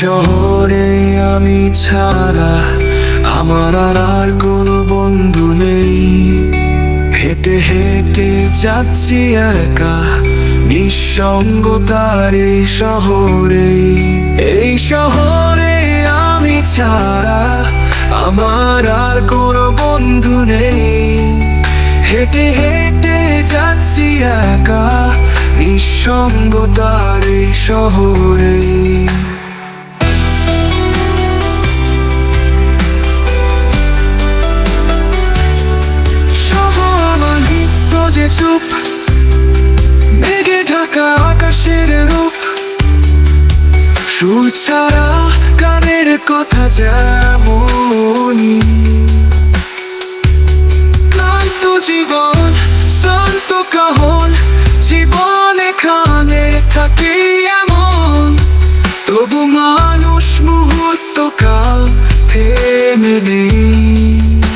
শহরে আমি ছাড়া আমার আর কোনো বন্ধু নেই। হেঁটে হেঁটে যাচ্ছি একা নিঃসঙ্গতার এই শহরে। এই শহরে আমি ছাড়া আমার আর কোনো বন্ধু নেই। হেঁটে হেঁটে যাচ্ছি একা নিঃসঙ্গতার এই শহর। চুপ। মেঘে ঢাকা আকাশের রূপ। সুর ছাড়া গানের কথা যেমনই। ক্লান্ত জীবন, শান্ত কাহন। জীবন এখানে থাকে এমন। তবু মানুষ মুহূর্ত থেমে নেই।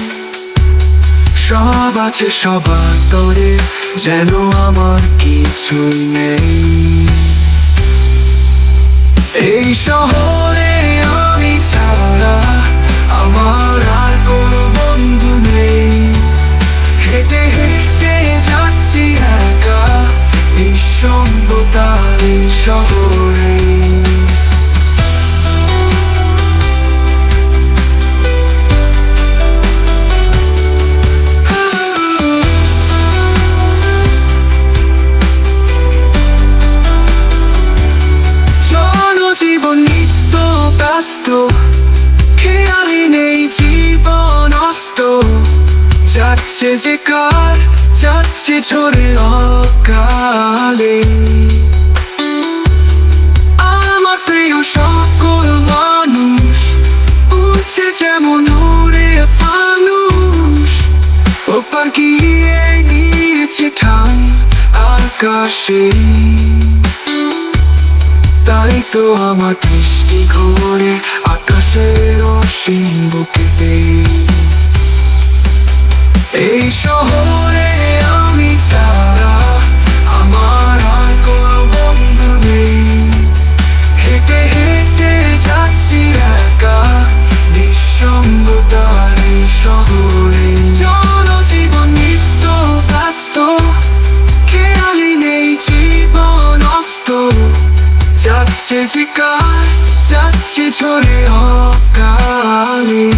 সব আছে সবার তরে যেন আমার কিছু নেই। এই শহরে যাচ্ছে যে কার, যাচ্ছে ঝরে অকালে। আমার প্রিয় সকল মানুষ উঠছে যেমন উড়ে ফানুষ। ওপার গিয়ে নিয়েছে ঠাই আকাশে। তাই তো আমার দৃষ্টি ঘুরে। যাচ্ছে কার যাচ্ছে ঝরে অকালে।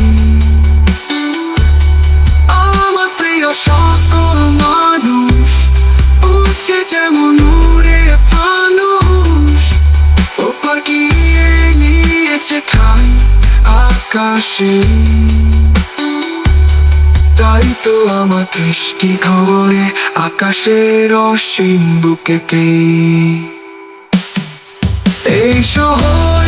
আমার প্রিয় সকল মানুষ, উঠছে যেমন উড়ে ফানুষ। ওপর গিয়ে নিয়েছে ঠাই আকাশে? তাই তো আমার দৃষ্টি ঘরে আকাশের অসীম বুকেকে এই শহর